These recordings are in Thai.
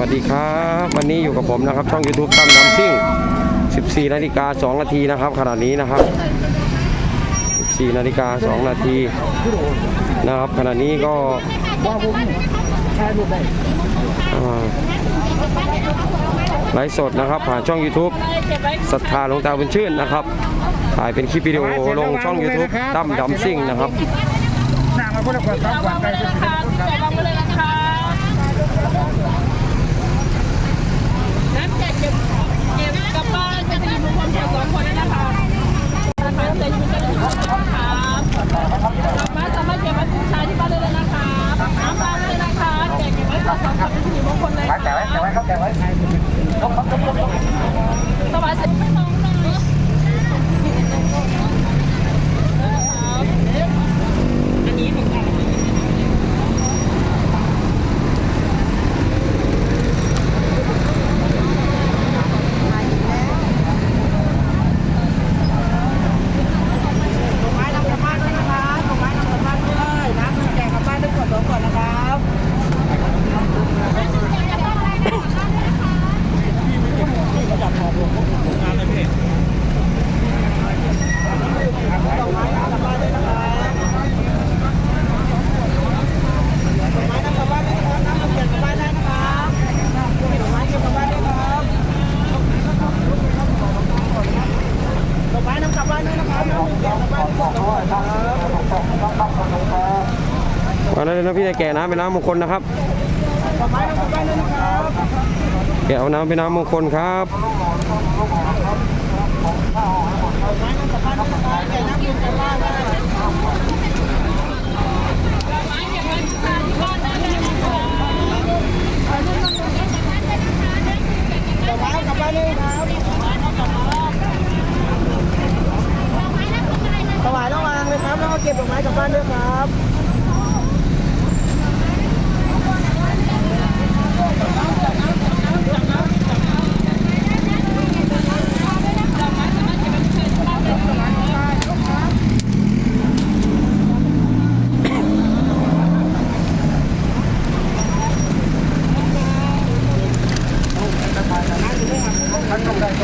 วัสดีครับ วันนี้อยู่กับผมนะครับ ช่อง YouTube ตั้มดำซิ่ง 14 นาฬิกา 2 นาทีนะครับขณะนี้นะครับ 14 นาฬิกา 2 นาทีนะครับขณะนี้ก็ไลฟ์สดนะครับผ่านช่อง YouTube ศรัทธาหลวงตาบุญชื่นนะครับ ถ่ายเป็นคลิปวิดีโอลงช่อง YouTube ตั้มดำซิ่งนะครับ แกะไว้แกะไว้เขาแกะไว้ สบายใจไม่ต้องนะอันนี้ของเรา ไม้นำกลับบ้านด้วยนะครับส่งไม้นำกลับบ้านด้วยน้ำมันแจกกลับบ้านด้วยก่อนสองก่อนนะครับไม้นำกลับบ้านด้วยนะครับน้ำมันแจกกลับบ้านได้นะครับไม้เก็บกลับบ้านด้วยครับดอกไม้นำกลับบ้านด้วยนะครับน้ำมันแจกกลับบ้านด้วยก่อนสองก่อนครับ วันนั้นะพี่จะแก่น้ำเป็นน้ำมงคลนะครับดอกไม้นำกลับบ้านด้วยนะครับแกเอาน้ำเป็นน้ำมงคลครับ ไม้นำกลับบ้านด้วยนะครับแกะน้ำกินกลับบ้านได้ ไม้เก็บไว้บูชาที่บ้านได้เลยนะคะ ดอกไม้กลับบ้านด้วยครับถวายระวังเลยครับ แล้วก็เก็บดอกไม้กลับบ้านด้วยครับ อย่ารอครับอย่ารอครับยกมือครับจ๋าดอกไม้ น้ำพ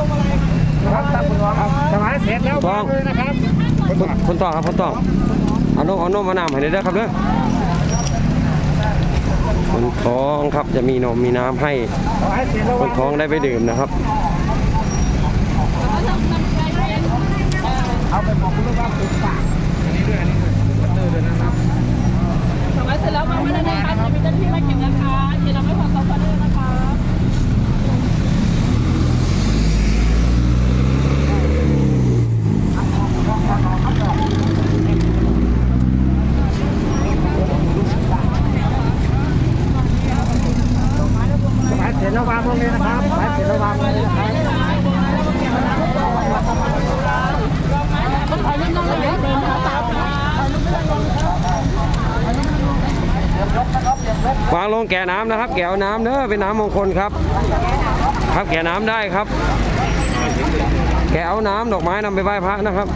วงมาลัยครับครับคุณรอครับถวายเสร็จแล้วต้องเลยนะครับคนคนต่อครับคนต่อเอานมเอานมมานำให้ได้ด้อครับเด้อ คนท้องครับจะมีนมมีน้ำให้คนท้องได้ไปดื่มนะครับเอาไปบอกคุณลูกว่าปิดปากอันนี้ด้วยอันนี้ด้วยเตอร์ด้วยนะครับสมัยเสร็จแล้วมางไว้เลยนะคะจะมีเจ้าหน้าที่มาเก็บนะคะเดี๋ยวเราไม่ขอสอบกันเลยนะคะ ถวายเสร็จแล้ววางลงเลยนะครับถวายเสร็จแล้ววางลงเลยนะครับ ถ่ายรูปน้องเลยเดินเท้าเปล่าค่ะ วางลงแก่น้ำนะครับ แก้วน้ำเด้อเป็นน้ำมงคลครับ ครับแก่น้ำได้ครับ แกเอาน้ำดอกไม้นำไปไหว้พระนะครับ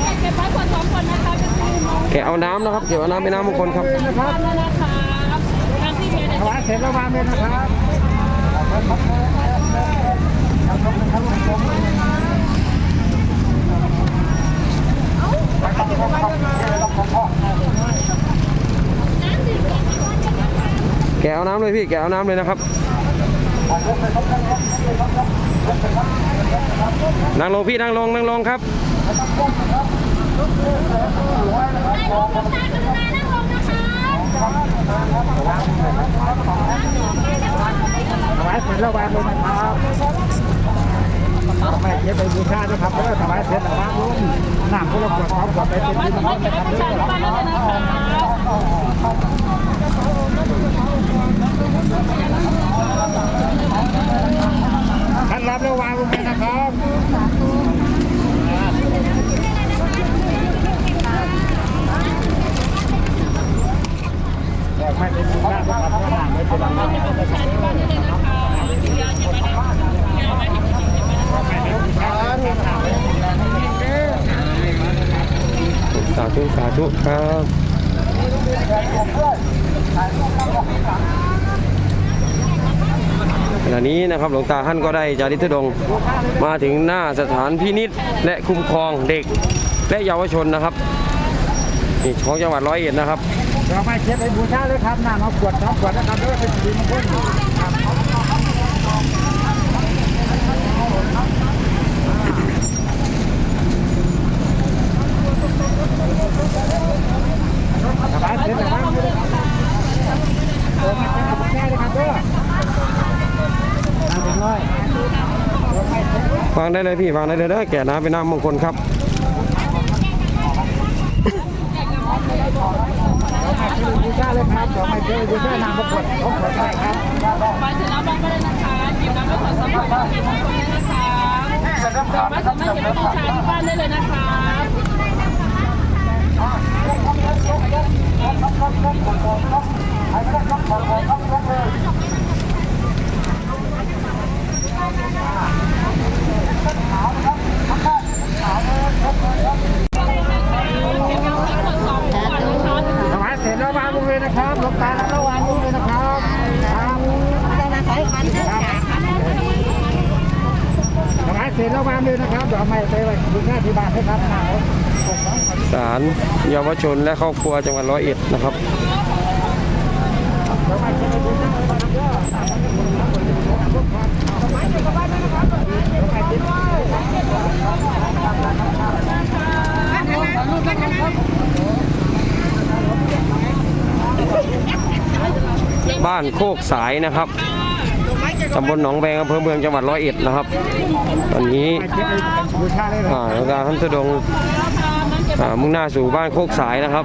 แกเก็บไว้คนสองคนนะคะเป็นสิริมงคลแกเอาน้ำนะครับแกเอาน้ำเป็นน้ำมงคลครับ วาเสร็จแล้ววางเลยนะครับแกเอาน้ำเลยพี่ แกเอาน้ำเลยนะครับ นั่งลงพี่นั่งลงนั่งลงครับ ถวายเสร็จแล้ววางลงนะครับไม่เก็บไปบูชานะครับเพราะว่าถวายเสร็จแล้ววางลงน้ำพวกเราขวดของขวดไปเป็นที่สามารถเก็บไว้บูชาที่บ้านได้เลยนะคะวางลงไปนะครับ ไม่เป็นบุญมากครับเพราะหนังไม่เป็นไร บูชาที่บ้านได้เลยนะคะยาเก็บไว้นะคะยาไว้ที่ผู้หญิงเก็บไว้นะคะ ไม่เป็นบุญมากครับ สาธุสาธุครับขณะนี้นะครับหลวงตาท่านก็ได้จาริกธุดงมาถึงหน้าสถานพินิษและคุ้มครองเด็กและเยาวชนนะครับนี่ของจังหวัดร้อยเอ็ดนะครับเราม่เช็ดไปบูชาเลยครับน้ำมาขวดสองขวดนะครับด้วยเป็นสีมงคลครับสบายเสร็จแล้วครับเออมาเช็ดบูชาเลยครับด้วยน้ำเป็นร้อยเราไม่เช็ด ฟังได้ เลยพี่ฟังได้เลยเด้อแก่น้ำเป็นน้ำมงคลครับเราไม่าเลยครับเราไม่เช็ดบูชาน้ำมาขวดสองขวดได้ครับไปถึงแล้วบ้านก็ได้นะคะเก็บน้ำไว้ถอดสำรองเก็บไว้ตรงนี้นะคะสามารถสามารถเก็บไว้บูชาที่บ้านได้เลยนะคะ นะครับหลวงตาแล้ววางลงเลยนะครับครับถวายเสร็จแล้ววางเลยนะครับเดี๋ยเอาไม่ไปไว้ดูหน้าที่บ้านให้ครับศาลเยาวชนและครอบครัวจังหวัดร้อยเอ็ดนะครับ บ้านโคกสายนะครับตำบลหนองแบงอำเภอเมืองจังหวัดร้อยเอ็ดนะครับ ตอนนี้ไม่าเลยนะอ่าหลวงท่านทุดงค์อ่ามุ่งหน้าสู่บ้านโคกสายนะครับ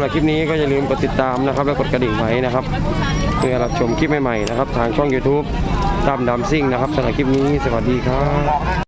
รับ คลิปนี้ก็อย่าลืมกดติดตามนะครับ และกดกระดิ่งไว้นะครับ เพื่อรับชมคลิปใหม่ๆนะครับ ทางช่อง YouTube ตามดำซิ่งนะครับสำหรับคลิปนี้สวัสดีครับ